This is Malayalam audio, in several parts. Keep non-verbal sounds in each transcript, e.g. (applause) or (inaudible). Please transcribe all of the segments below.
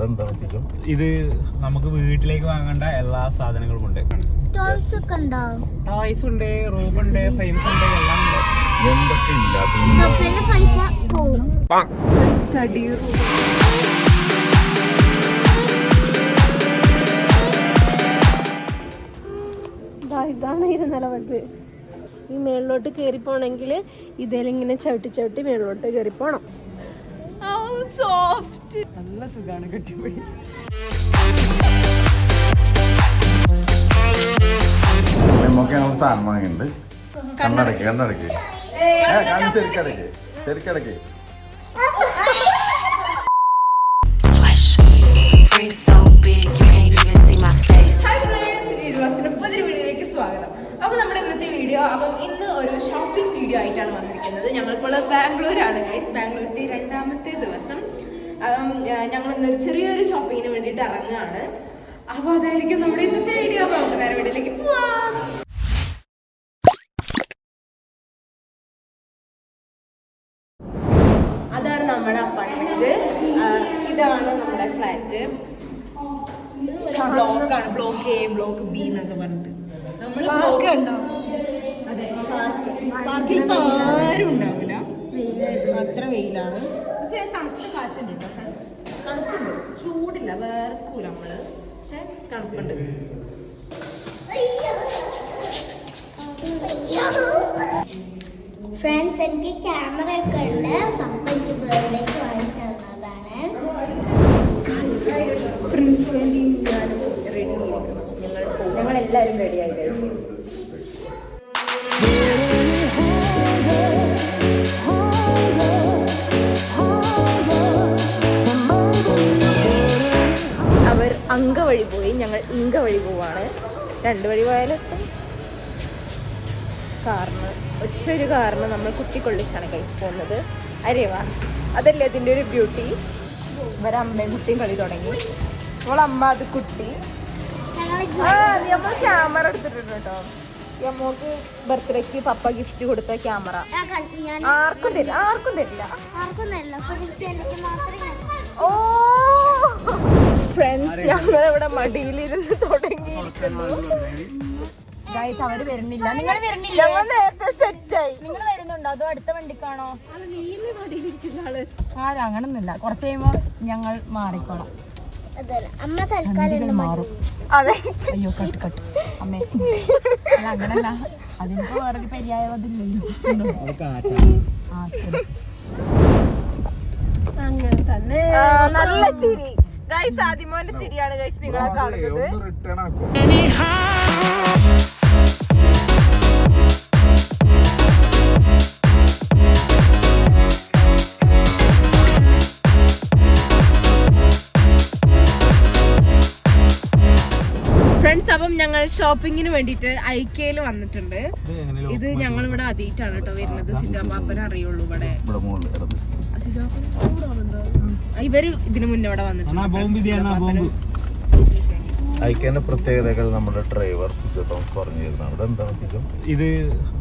അതെന്താ വെച്ചിട്ടും ഇത് നമുക്ക് വീട്ടിലേക്ക് വാങ്ങേണ്ട എല്ലാ സാധനങ്ങളും ഉണ്ട്. ടോയ്സ് ഒക്കെ ഉണ്ടോ? ടോയ്സ് ഉണ്ട് റൂം ഉണ്ട് ഫ്രെയിംസ് ഉണ്ട് എല്ലാം ഉണ്ട്. എന്തൊക്കെ ഇല്ലാത്ത പൈസ പോവും. സ്റ്റഡി ഇതാണ് ഇരുനിലവട്ട് ഈ മേളിലോട്ട് കയറി പോണെങ്കിൽ ഇതിലിങ്ങനെ ചവിട്ടി ചവിട്ടി മേളിലോട്ട് കയറി പോണം. സോഫ്റ്റ് നല്ല സുഖമാണ് ഞങ്ങൾ സാധനം വാങ്ങിയിട്ടുണ്ട്. കണ്ണടക്ക് കണ്ണടക്ക്. ശരിക്കടക്ക് ശരിക്കടക്ക് വീഡിയോ. അപ്പം ഇന്ന് ഒരു ഷോപ്പിംഗ് വീഡിയോ ആയിട്ടാണ് വന്നിരിക്കുന്നത്. ഞങ്ങൾക്കുള്ള ബാംഗ്ലൂരാണ് ഗൈസ് ബാംഗ്ലൂരിലത്തെ രണ്ടാമത്തെ ദിവസം. ഞങ്ങൾ ഇന്നൊരു ചെറിയൊരു ഷോപ്പിങ്ങിന് വേണ്ടിയിട്ട് ഇറങ്ങുകയാണ്. അപ്പോൾ അതായിരിക്കും നമ്മുടെ ഇന്നത്തെ വീഡിയോ അപ്പോൾ നമുക്ക് നേരെ വീട്ടിലേക്ക് പോവാം. അതാണ് നമ്മുടെ അപ്പാർട്ട്മെന്റ് ഇതാണ് നമ്മുടെ ഫ്ലാറ്റ് ബ്ലോക്കാണ് ബ്ലോക്ക് എ ബ്ലോക്ക് ബി എന്നൊക്കെ പറഞ്ഞിട്ട്. നമ്മൾ ബ്ലോക്ക് ഉണ്ടോ? അതെ. പാർക്ക് പാർക്കിൽ ആരും ഉണ്ടാവില്ല. അത്ര വെയിലാണ്. പക്ഷെ തണുപ്പിൽ കാറ്റുണ്ട് കേട്ടോ ഫ്രണ്ട്സ് തണുപ്പുണ്ട്. ചൂടില്ല. വേർക്കൂല നമ്മൾ. പക്ഷെ തണുപ്പുണ്ട്. ഫ്രണ്ട്സ് എനിക്ക് ക്യാമറ ഒക്കെ ഉണ്ട്. പപ്പ എനിക്ക് ബർത്ത്ഡേക്ക് വാങ്ങി തന്നതാണ്. പ്രിൻസ് ഞാനും റെഡി ഞങ്ങൾ ഞങ്ങൾ എല്ലാവരും റെഡി അങ്ക വഴി പോയി ഞങ്ങൾ ഇങ്ക വഴി പോവാണ്. രണ്ട് വഴി പോയാലെത്തും കാറിന് ഒറ്റൊരു കാരണം നമ്മൾ കുത്തിക്കൊള്ളിച്ചാണ് കഴിച്ചു പോകുന്നത്. അരേവാ അതല്ലേ അതിന്റെ ഒരു ബ്യൂട്ടി ഇവരെ അമ്മയും കുട്ടിയും കളി തുടങ്ങി. നമ്മളമ്മ അത് കുട്ടി. ആ ക്യാമറ എടുത്തിട്ടുണ്ട് കേട്ടോ. അമ്മയ്ക്ക് ബർത്ത്ഡേക്ക് പപ്പ ഗിഫ്റ്റ് കൊടുത്ത ക്യാമറ ആർക്കും തരില്ല ആർക്കും തരില്ല. ഓ ഫ്രണ്ട്സ് ഞങ്ങൾ ഇവിടെ മടിയിലിരുന്ന് തുടങ്ങിയിരിക്കുന്നു. അവർ വരുന്നില്ല. നിങ്ങൾ വരുന്നില്ല? ഞങ്ങൾ നേരത്തെ സെറ്റായി നിങ്ങൾ വരുന്നുണ്ടോ? അതോ അടുത്ത വണ്ടിക്കാണോ? ആരും അങ്ങനൊന്നുമില്ല. കുറച്ച് കഴിയുമ്പോ ഞങ്ങൾ മാറിക്കോളാം. അതല്ല അമ്മ തൽക്കാലം ഉണ്ട് മാറും. അതെ. അയ്യോ കട്ട് കട്ട്. അമ്മേ. അല്ല അങ്ങനല്ല. അതിനിപ്പോ വേറെ പര്യായം അതില്ലല്ലോ അങ്ങനെ തന്നെ. നല്ല ചിരി. ഗൈസ് ആദിമോന്റെ ചിരിയാണ് ഗൈസ് നിങ്ങളെ കാണുന്നത്. ഫ്രണ്ട്സ് അപ്പം ഞങ്ങൾ ഷോപ്പിങ്ങിന് വേണ്ടിയിട്ട് ഐക്കയിൽ വന്നിട്ടുണ്ട്. ഇത് ഞങ്ങൾ ഇവിടെ അതീറ്റാണ് കേട്ടോ വരുന്നത്. സിജാബാപ്പനെ അറിയുള്ളൂ ഇവിടെ. ഇവിടെ വന്നിട്ടുണ്ടോ? ഇവർ ഇതിനു മുന്നേ ഇവിടെ അയക്കേണ്ട പ്രത്യേകതകൾ നമ്മുടെ ഡ്രൈവർ പറഞ്ഞു തരുന്നത് അവിടെ ഇത്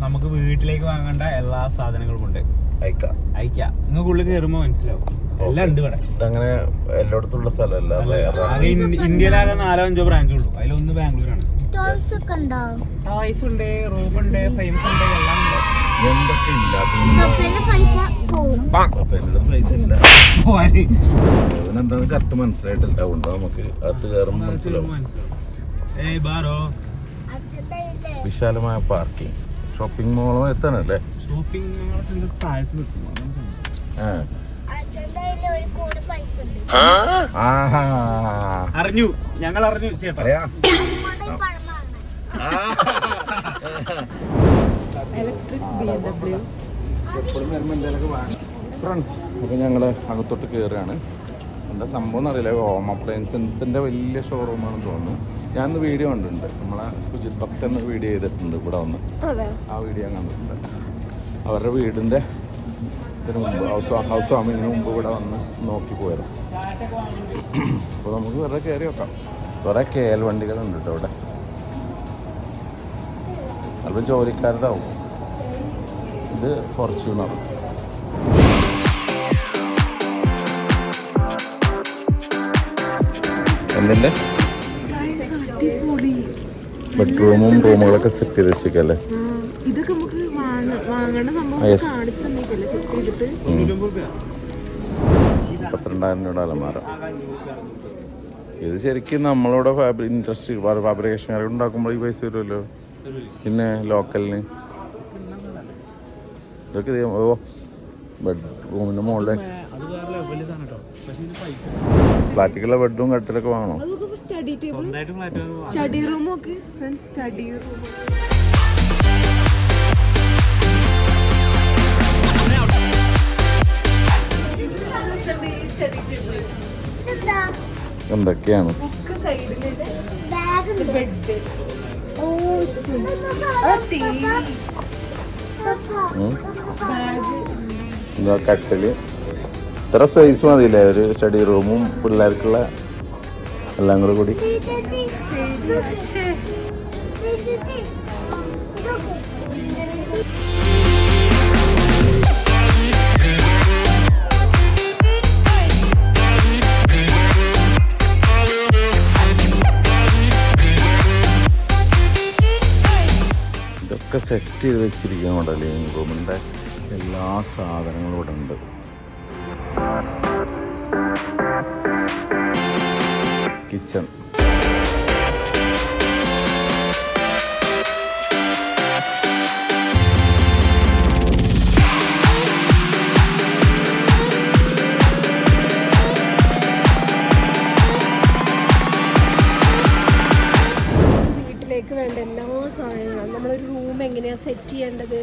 നമുക്ക് വീട്ടിലേക്ക് വാങ്ങേണ്ട എല്ലാ സാധനങ്ങളും ഉണ്ട്. അയക്ക. അയക്കാം. നിങ്ങൾക്ക് ഉള്ളിൽ കയറുമ്പോൾ മനസ്സിലാവും. എല്ലാം ഉണ്ട് ഇവിടെ. ഇതങ്ങനെ എല്ലായിടത്തുള്ള സ്ഥലമല്ല ഇന്ത്യയിലാകെ നാലോ അഞ്ചോ ബ്രാഞ്ച് ഉള്ളൂ. അതിലൊന്ന് ബാംഗ്ലൂരാണ്. ടോയ്സ് ഉണ്ട്? റൂം ഉണ്ട് ഫ്രെയിംസ് ഉണ്ട് എല്ലാം ഉണ്ട്. കറക്റ്റ് മനസ്സിലായിട്ടില്ല. അതുകൊണ്ട് നമുക്ക് അത് കയറുമ്പോൾ മനസ്സിലാവും. വിശാലമായ പാർക്കിംഗ്. ഷോപ്പിംഗ് മോളോ എത്താനല്ലേ ഷോപ്പിംഗ് ഞങ്ങളെ താഴത്ത് നിൽക്കും അതാണ് ആ. അച്ഛന്റെ ഒരു കൂടെ പൈസ ഉണ്ട്. ആഹാ. അറിഞ്ഞു. ഞങ്ങൾ അറിഞ്ഞു ചേട്ടാ. പണം വാങ്ങണം ഫ്രണ്ട്സ് അപ്പോൾ ഞങ്ങൾ അകത്തോട്ട് കയറുകയാണ് എന്താ സംഭവം എന്നറിയില്ല. ഹോം അപ്ലയൻസസിന്റെ വലിയ ഷോറൂമാണെന്ന് തോന്നുന്നു. ഞാനൊന്ന് വീഡിയോ കണ്ടിട്ടുണ്ട്. നമ്മളെ സുജിത് ഭക്തൻ വീഡിയോ ചെയ്തിട്ടുണ്ട് ഇവിടെ വന്ന്. ആ വീഡിയോ ഞാൻ കണ്ടിട്ടുണ്ട്. അവരുടെ വീടിന്റെ ഇതിന് മുമ്പ് ഹൗസ് ഹൗസ് വാമിങ്ങിന് മുമ്പ് ഇവിടെ വന്ന് നോക്കി പോയത്. അപ്പോൾ നമുക്ക് വെറുതെ കയറി വെക്കാം. കുറേ കേൽ വണ്ടികളുണ്ട് കേട്ടോ ഇവിടെ. ചിലപ്പോൾ ജോലിക്കാരുടെ ആവും ഇത് ഫോർച്യൂണർ എന്തല്ലേ ബെഡ്റൂമും റൂമുകളൊക്കെ സെറ്റ് ചെയ്ത് വെച്ചേക്കല്ലേ? ഇതൊക്കെ നമുക്ക് വാങ്ങണ സംഭവം Yes. കാണിച്ചു തന്നേക്കല്ലേ സെറ്റ് ചെയ്തിട്ട്? പന്ത്രണ്ടായിരം രൂപയുടെ അലമാര. ഇത് ശരിക്കും നമ്മളിവിടെ ഫാബ്രിക് ഇൻഡസ്ട്രി ഫാബ്രിക്കേഷൻ ഉണ്ടാക്കുമ്പോൾ ഈ പൈസ വരുമല്ലോ? പിന്നെ ലോക്കലിന്. ഇതൊക്കെ ഇത് ഓ ബെഡ് റൂമിന്റെ മുകളിൽ അത് വേറെ ലെവലിൽ സാധനം കേട്ടോ. പക്ഷെ ഇതിന് പൈസ ഫ്ലാറ്റിക്കുള്ള ബെഡും കട്ടിലൊക്കെ വാങ്ങണം സ്റ്റഡി റൂം ഒക്കെ ഫ്രണ്ട്സ് സ്റ്റഡി റൂം എന്തൊക്കെയാണ്? ബുക്ക് സൈഡിൽ ബാഗ് ബെഡ്. എന്താ കട്ടിൽ. ഇത്ര സ്പേസ് മതിയില്ലേ? ഒരു സ്റ്റഡി റൂമും പിള്ളേർക്കുള്ള എല്ലാം കൂടെ കൂടി. സെറ്റ് ചെയ്ത് വെച്ചിരിക്കുന്നുണ്ട് ലിവിങ് റൂമിന്റെ എല്ലാ സാധനങ്ങളും ഇവിടെ ഉണ്ട്. കിച്ചൺ സെറ്റ് ചെയ്യേണ്ടത്?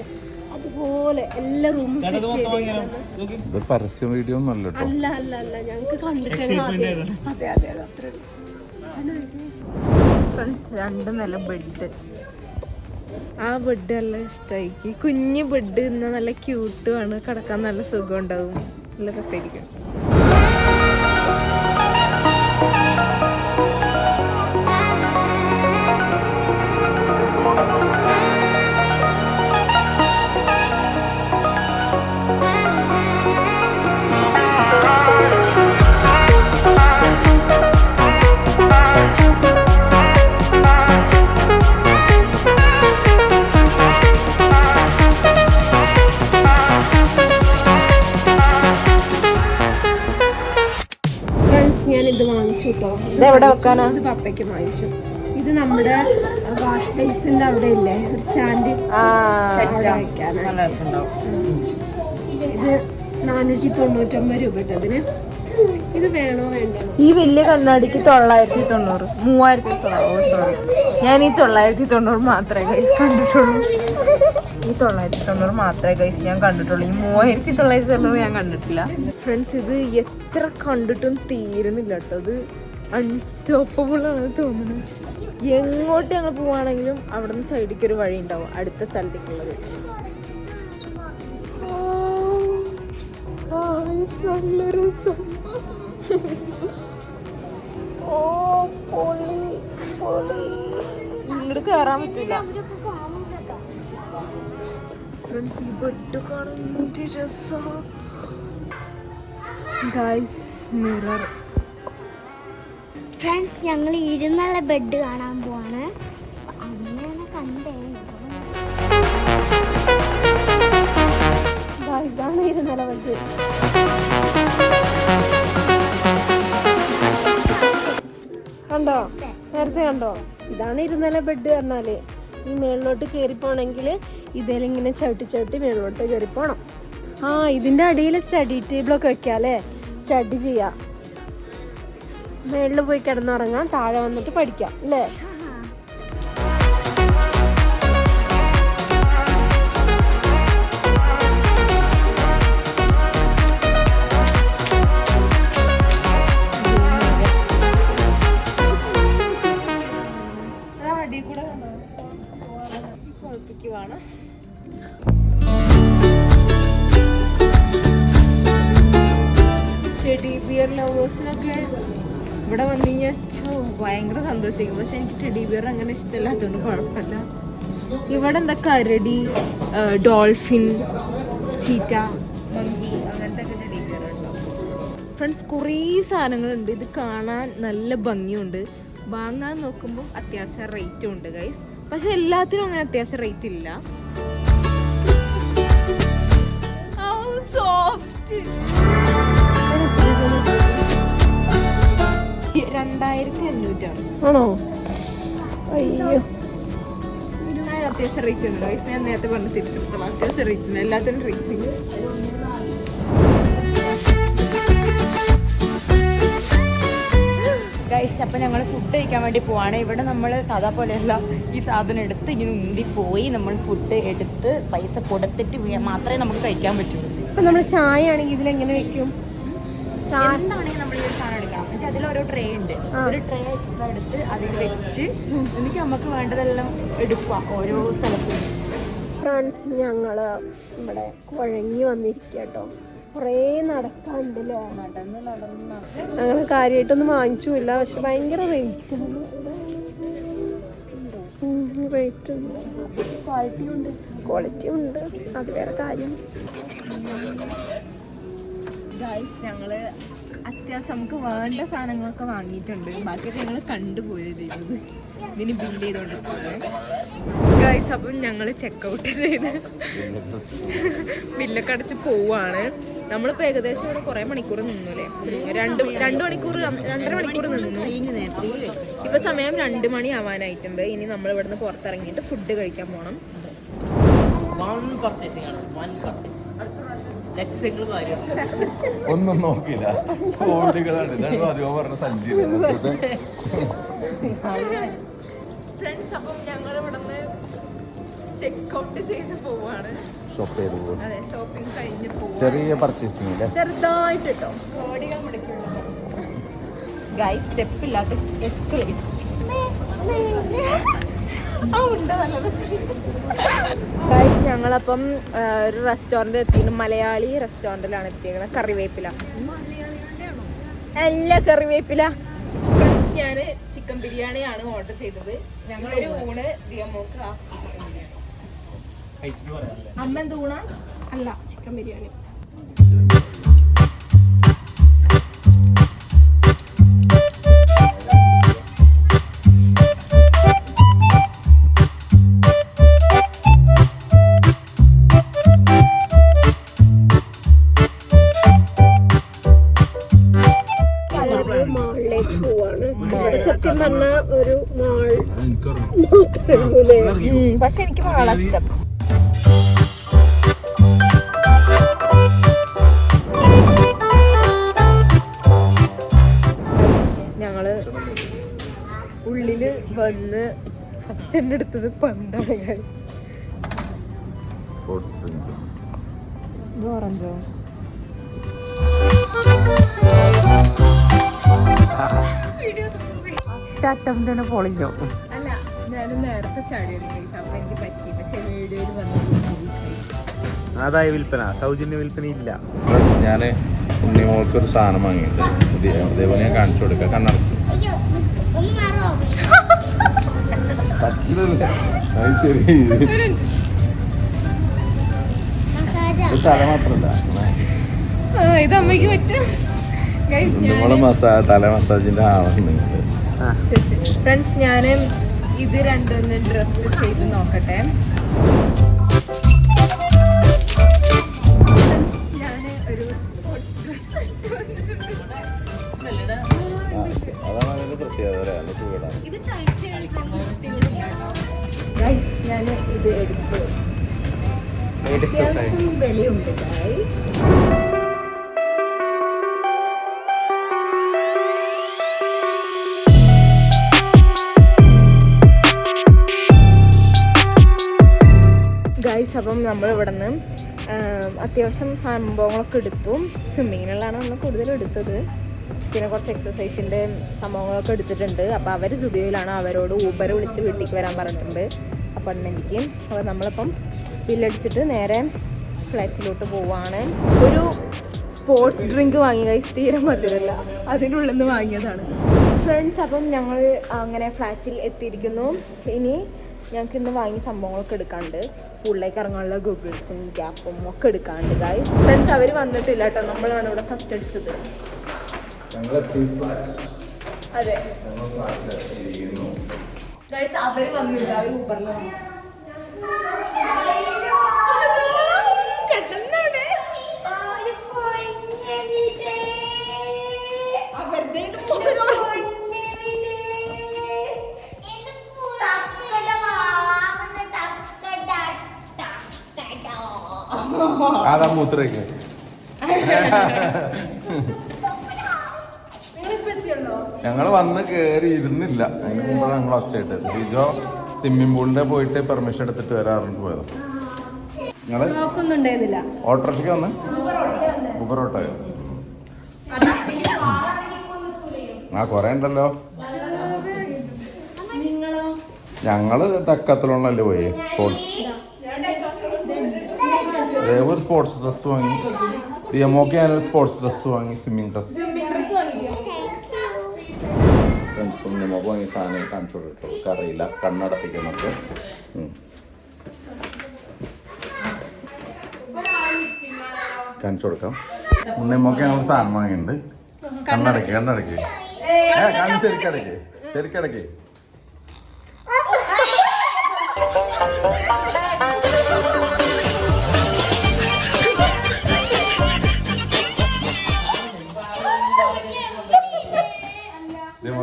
അതുപോലെ എല്ലാ റൂമും സെറ്റ് ചെയ്ത് ഇത് പരസ്യ വീഡിയോ ഒന്നും അല്ല അല്ല അല്ല അല്ല. ഞങ്ങൾക്ക് കണ്ടിട്ടുണ്ട് അതെ അതെ അതെ. അത്ര ഫ്രണ്ട്സ് രണ്ട് നില ബെഡ് ആ ബെഡ് നല്ല ഇഷ്ടമായി കുഞ്ഞ് ബെഡ് ഇന്ന് നല്ല ക്യൂട്ടുമാണ് കിടക്കാൻ നല്ല സുഖം ഉണ്ടാവും. നല്ല രസമായിരിക്കും. എവിടെ വെക്കാനാ? ഇത് പപ്പയ്ക്ക് വാങ്ങിച്ചു. ഇത് നമ്മുടെ വാഷ് ബേസിന്റെ അവിടെ ഇല്ലേ? ഒരു സ്റ്റാൻഡ്. ഇത് നാനൂറ്റി തൊണ്ണൂറ്റൊമ്പത് രൂപ ഇട്ടതിന് ഇത് വേണോ വേണ്ടോ? ഈ വലിയ കണ്ണാടിക്ക് തൊള്ളായിരത്തി തൊണ്ണൂറ് മൂവായിരത്തി തൊണ്ണൂറ്. ഞാൻ ഈ തൊള്ളായിരത്തി തൊണ്ണൂറ് മാത്രമേ കൈസ് കണ്ടിട്ടുള്ളൂ. ഈ തൊള്ളായിരത്തി തൊണ്ണൂറ് മാത്രമേ കൈസ് ഞാൻ കണ്ടിട്ടുള്ളൂ. ഈ മൂവായിരത്തി തൊള്ളായിരത്തി തൊണ്ണൂറ് ഞാൻ കണ്ടിട്ടില്ല. ഫ്രണ്ട്സ് ഇത് എത്ര കണ്ടിട്ടും തീരുന്നില്ല കേട്ടോ. ഇത് അൺസ്റ്റോപ്പബിൾ ആണ് തോന്നുന്നത്. എങ്ങോട്ട് ഞങ്ങൾ പോവാണെങ്കിലും അവിടുന്ന് സൈഡിലേക്ക് ഒരു വഴി ഉണ്ടാവും. അടുത്ത സ്ഥലത്തേക്കുള്ളത്. നല്ല രസം. ഓ പൊളി പൊളി. ഇങ്ങോട്ട് കയറാൻ പറ്റില്ല. ഫ്രണ്ട്സ് ഈ ബെഡ് കാണാൻ എന്ത് ഗൈസ് മിറർ ഫ്രണ്ട്സ് ഞങ്ങൾ ഇരുന്നുള്ള ബെഡ് കാണാൻ പോവാണ്. അങ്ങനെ കണ്ടേ. ഇതാണ് ഇരുന്നല ബെഡ് കണ്ടോ? നേരത്തെ കണ്ടോ? ഇതാണ് ഇരുന്നല ബെഡ് പറഞ്ഞാൽ. ഈ മേളിലോട്ട് കയറി പോണെങ്കിൽ ഇതിലിങ്ങനെ ചവിട്ടി ചവിട്ടി മേളിലോട്ട് കയറി പോണം. ആ ഇതിന്റെ അടിയിൽ സ്റ്റഡി ടേബിളൊക്കെ വെക്കാം അല്ലേ സ്റ്റഡി ചെയ്യാം. മേളിൽ പോയി കിടന്നുറങ്ങാം. താഴെ വന്നിട്ട് പഠിക്കാം. അല്ലേ? സന്തോഷിക്കും പക്ഷെ എനിക്ക് ടെഡി ബിയർ അങ്ങനെ ഇഷ്ടമില്ലാത്തതുകൊണ്ട് കുഴപ്പമില്ല. ഇവിടെ എന്താ കരടി ഡോൾഫിൻ ചീറ്റ മങ്കി അങ്ങനത്തെ ടെഡി ബിയർ ഉണ്ടോ? ഫ്രണ്ട്സ് കുറേ സാധനങ്ങളുണ്ട്. ഇത് കാണാൻ നല്ല ഭംഗിയുണ്ട്. വാങ്ങാൻ നോക്കുമ്പോൾ അത്യാവശ്യം റേറ്റും ഉണ്ട് ഗൈസ് പക്ഷെ എല്ലാത്തിനും അങ്ങനെ അത്യാവശ്യം റേറ്റ് ഇല്ല. സോഫ്റ്റ് രണ്ടായിരത്തി അഞ്ഞൂറ്റാണ് ആണോ? അയ്യോ. അത്യാവശ്യം റേറ്റ് ഉണ്ട്. ഗൈസ് ഞാൻ നേരത്തെ പറഞ്ഞ് തിരിച്ചെടുത്തോളാം അത്യാവശ്യം റേറ്റ് ഉണ്ട്. എല്ലാത്തിനും റേറ്റ് ഉണ്ട്. ഗൈസ് അപ്പം ഞങ്ങൾ ഫുഡ് കഴിക്കാൻ വേണ്ടി പോവാണ്. ഇവിടെ നമ്മൾ സാധാ പോലെയല്ല ഈ സാധനം എടുത്ത് ഇങ്ങനെ ഉന്തി പോയി നമ്മൾ ഫുഡ് എടുത്ത് പൈസ കൊടുത്തിട്ട് മാത്രമേ നമുക്ക് കഴിക്കാൻ പറ്റുള്ളൂ. ഇപ്പൊ നമ്മൾ ചായ ആണെങ്കിൽ ഇതിലെങ്ങനെ വെക്കും? ചായ എന്താണെങ്കിൽ നമ്മൾ ഈ സാധനം എന്നിട്ട് അതിൽ ഓരോ ട്രേ ഉണ്ട് ഒരു ട്രേ എക്സ്ട്രാ എടുത്ത് അതിൽ വെച്ച് എന്നിട്ട് നമുക്ക് വേണ്ടതെല്ലാം എടുക്കുക ഓരോ സ്ഥലത്തും. ഫ്രണ്ട്സ് ഞങ്ങൾ ഇവിടെ കുഴങ്ങി വന്നിരിക്കട്ടോ കുറേ നടക്കാണ്ടല്ലോ നടന്ന് നടന്ന് ഞങ്ങൾ കാര്യമായിട്ടൊന്നും വാങ്ങിച്ചില്ല പക്ഷെ ഭയങ്കര റേറ്റ് ആണ്. റേറ്റ് ഉണ്ട് ക്വാളിറ്റി ഉണ്ട്. ക്വാളിറ്റി ഉണ്ട്. അത് വേറെ കാര്യം. ഞങ്ങൾ അത്യാവശ്യം നമുക്ക് വേണ്ട സാധനങ്ങളൊക്കെ വാങ്ങിയിട്ടുണ്ട്. ബാക്കിയൊക്കെ ഞങ്ങൾ കണ്ടുപോയി ചെയ്തത് ഇതിന് ബില്ല് ചെയ്തോണ്ട് ഗൈസ് അപ്പം ഞങ്ങൾ ചെക്കൗട്ട് ചെയ്ത് ബില്ലൊക്കെ അടച്ച് പോവാണ്. നമ്മളിപ്പോൾ ഏകദേശം ഇവിടെ കുറേ മണിക്കൂർ നിന്നുല്ലേ രണ്ട് രണ്ട് മണിക്കൂർ രണ്ടര മണിക്കൂർ നിന്നു. ഇപ്പൊ സമയം രണ്ട് മണി ആവാനായിട്ടുണ്ട്. ഇനി നമ്മൾ ഇവിടുന്ന് പുറത്തിറങ്ങിയിട്ട് ഫുഡ് കഴിക്കാൻ പോകണം ഒന്നും നോക്കില്ല കോടികളാണ് ഇതാണ് അധികം പറഞ്ഞ സഞ്ചി ഫ്രണ്ട്സ് അപ്പം ഞങ്ങൾ ഇവിടുന്ന് ചെക്കൗട്ട് ചെയ്ത് പോവാണ്. ഷോപ്പ് ചെയ്ത് പോകും അതെ ഷോപ്പിംഗ് കഴിഞ്ഞ് പോവാണ്. ചെറിയ പർച്ചേസിംഗ് അല്ലേ ചെറുതായിട്ട് കേട്ടോ ഗൈ സ്റ്റെപ്പ് ഇല്ലാത്ത എസ്കലേറ്റ് ഞങ്ങളപ്പം ഒരു റെസ്റ്റോറന്റ് എത്തിയത് മലയാളി റെസ്റ്റോറന്റിലാണ് എത്തിയത് കറിവേപ്പില. അല്ല കറിവേപ്പില. ഞാൻ ചിക്കൻ ബിരിയാണിയാണ് ഓർഡർ ചെയ്തത്. ഞങ്ങളൊരു ഊണ് ദിയമോക്ക് ആ ചിക്കൻ ബിരിയാണി. അമ്മ എന്ത് ഊണാ? അല്ല ചിക്കൻ ബിരിയാണി. സത്യം പറഞ്ഞ ഒരു മാൾ പക്ഷെ എനിക്ക് വളരെ ഇഷ്ടം. ഞങ്ങൾ ഉള്ളിൽ വന്ന് ഫസ്റ്റ് എന്നെ എടുത്തത് പന്താണ് guys. സ്പോർട്സ് ഡ്രിങ്ക് (laughs) ഓറഞ്ചോ അറ്റംപ്റ്റാണ് പൊളിഞ്ഞോ? അല്ല ഞാൻ നേരത്തെ എനിക്ക് പറ്റി. പക്ഷെ വീഡിയോയിൽ അതായ വിൽപ്പന. സൗജന്യ വിൽപ്പന ഇല്ല. ഞാൻ ഉണ്ണിമോൾക്ക് ഒരു സാധനം വാങ്ങിയിട്ടുണ്ട്. പുതിയ അതേപോലെ ഞാൻ കാണിച്ചു കൊടുക്കാം. കണ്ണടച്ചു. തല മാത്രല്ല. ഇത് അമ്മയ്ക്ക് പറ്റും. ഗൈസ് ഞാൻ നമ്മൾ തല മസാജിന്റെ ആളാണ് ഫ്രണ്ട്സ് ഞാൻ ഇത് രണ്ടൊന്ന് ഡ്രസ്സ് ചെയ്ത് നോക്കട്ടെ. നമ്മൾ ഇവിടെ നിന്ന് അത്യാവശ്യം സംഭവങ്ങളൊക്കെ എടുത്തു. സ്വിമ്മിങ്ങിനുള്ളതാണ് നമ്മൾ കൂടുതലും എടുത്തത്. പിന്നെ കുറച്ച് എക്സസൈസിന്റെ സംഭവങ്ങളൊക്കെ എടുത്തിട്ടുണ്ട്. അപ്പോൾ അവർ സ്റ്റുഡിയോയിലാണ് അവരോട് ഊബർ വിളിച്ച് വീട്ടിലേക്ക് വരാൻ പറഞ്ഞിട്ടുണ്ട്. അപ്പോയിൻമെന്റിക്ക് അപ്പോൾ നമ്മളിപ്പം ബില്ലടിച്ചിട്ട് നേരെ ഫ്ലാറ്റിലോട്ട് പോവാണ്. ഒരു സ്പോർട്സ് ഡ്രിങ്ക് വാങ്ങി ഗൈസ് തീരെ മധുരമല്ല അതിനുള്ളിൽ നിന്ന് വാങ്ങിയതാണ്. ഫ്രണ്ട്സ് അപ്പം ഞങ്ങൾ അങ്ങനെ ഫ്ലാറ്റിൽ എത്തിയിരിക്കുന്നു. ഇനി ഞങ്ങൾക്ക് ഇന്ന് വാങ്ങിയ സംഭവങ്ങളൊക്കെ എടുക്കാണ്ട് ഉള്ളിലേക്ക് ഇറങ്ങാനുള്ള ഗൂഗിൾസും ഗ്യാപ്പും ഒക്കെ എടുക്കാണ്ട് ഗൈസ് ഫ്രണ്ട്സ് അവർ വന്നിട്ടില്ല കേട്ടോ. നമ്മളാണ് ഇവിടെ ഫസ്റ്റ് അടിച്ചത്. അതെ. ഗൈസ് അവർ വന്നില്ല. അവർ ഊബറിൽ (laughs) അതാ മൂത്രയ്ക്ക്. ഞങ്ങൾ വന്ന് കയറി ഇരുന്നില്ല. അതിന് മുമ്പാണ് ഞങ്ങൾ ഒച്ചയിട്ട്. ലിജോ സ്വിമ്മിംഗ് പൂളിന്റെ പോയിട്ട് പെർമിഷൻ എടുത്തിട്ട് വരാറുണ്ട് പോയത്? നോക്കുന്നുണ്ടായിരുന്നില്ല. ഓട്ടോറിക്ഷയ്ക്ക് വന്ന്? ഊബർ ഓട്ടോ ആ കൊറേ ഉണ്ടല്ലോ. ഞങ്ങൾ തക്കത്തിലുള്ളല്ലേ പോയി? സ്പോർട്സ് ഒരു സ്പോർട്സ് ഡ്രസ് വാങ്ങി. ഡിയമോക്ക് ഞാനൊരു സ്പോർട്സ് ഡ്രസ് വാങ്ങി സ്വിമ്മിങ് ഡ്രസ് ഫ്രണ്ട്സും നമുക്ക് വാങ്ങിയ സാധനം കാണിച്ചു അറിയില്ല. കണ്ണടപ്പിക്കുന്നൊക്കെ കാണിച്ചു കൊടുക്കാം. ഉണ്ണിമോക്ക് ഞങ്ങൾ സാധനം വാങ്ങിയിട്ടുണ്ട്. കണ്ണടക്കി കണ്ണടക്കി. ഏ കണ്ണ് ശരിക്കടക്കി. ശരിക്കടക്കി.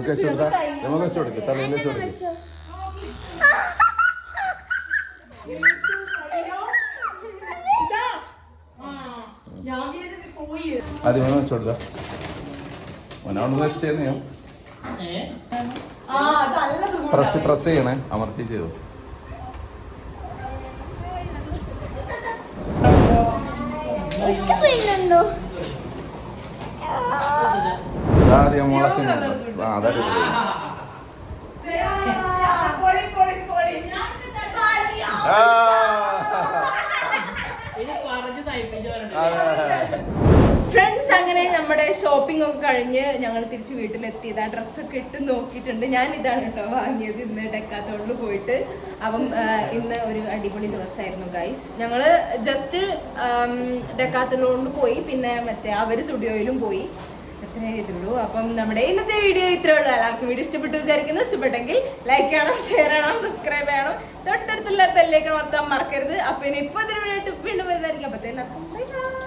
നമുക്ക് വെച്ച് കൊടുക്കാം നമുക്ക് വെച്ച് കൊടുക്കാം തലയിൽ വെച്ച് കൊടുക്കാം ആദ്യം ഒന്ന് വെച്ച് കൊടുക്കാം വെച്ചേന്ന് ഞാൻ പ്രസ് പ്രസ് ചെയ്യണേ. അമർത്തി ചെയ്തു. പിന്നുണ്ടോ ആദ്യം മോളെ സിനിമ ആ അതൊക്കെ ഫ്രണ്ട്സ് അങ്ങനെ നമ്മുടെ ഷോപ്പിംഗ് ഒക്കെ കഴിഞ്ഞ് ഞങ്ങൾ തിരിച്ച് വീട്ടിലെത്തി. ഇതാ ഡ്രസ്സൊക്കെ ഇട്ട് നോക്കിയിട്ടുണ്ട്. ഞാൻ ഇതാണ് കേട്ടോ വാങ്ങിയത്. ഇന്ന് ഡെക്കാത്തോളിൽ പോയിട്ട്. അപ്പം ഇന്ന് ഒരു അടിപൊളി ദിവസമായിരുന്നു ഗൈസ് ഞങ്ങൾ ജസ്റ്റ് ഡെക്കാത്തോളിൽ പോയി. പിന്നെ മറ്റേ അവർ സ്റ്റുഡിയോയിലും പോയി. അത്രേ ഇതുള്ളൂ. അപ്പം നമ്മുടെ ഇന്നത്തെ വീഡിയോ ഇത്രേ ഉള്ളൂ. എല്ലാവർക്കും വീഡിയോ ഇഷ്ടപ്പെട്ടു വിചാരിക്കുന്നു. ഇഷ്ടപ്പെട്ടെങ്കിൽ ലൈക്ക് ചെയ്യണം ഷെയർ ചെയ്യണം സബ്സ്ക്രൈബ് ചെയ്യണം. തൊട്ടടുത്തുള്ള ബെല്ലേക്ക് അമർത്താൻ മറക്കരുത്. അപ്പം ഇനി ഇപ്പോൾ ഇതിന് വേണ്ടിയിട്ട് വീണ്ടും വരുന്നതായിരിക്കും അപ്പത്തേക്കും